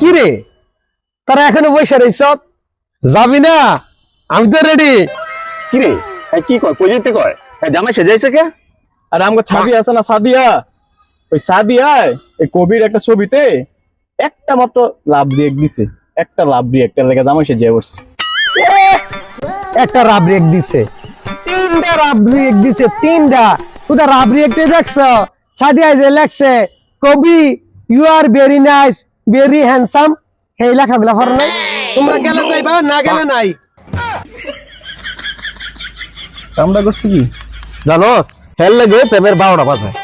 কি রে তারা এখনও বসে রইছ? যাবি না? আমি তো রেডি কি রে কি কয়? কই কয়? জামাই সেজাইছে কে? আর আমাকে ছাদি আছে না সাদিয়া? ওই সাদিয়ায় এই কবির একটা ছবিতে একটা মাত্র লাভ রিয়েক্ট দিছে। একটা লাভ রিয়েক্ট একটা লেগে জামাই সে যে উঠছে একটা রাব রেক দিছে। তিনটা রাব রেক দিছে তিনটা। তুই রাব রেকটে দেখছ সাদিয়া যে লেখছে কবি you are very nice very handsome এই লেখাগুলা হর নাই। তোমরা গেলে যাইবা, না গেলে নাই। কামটা করছি কি? জানো, হেল লাগে, প্রেমের বারোটা বাজায়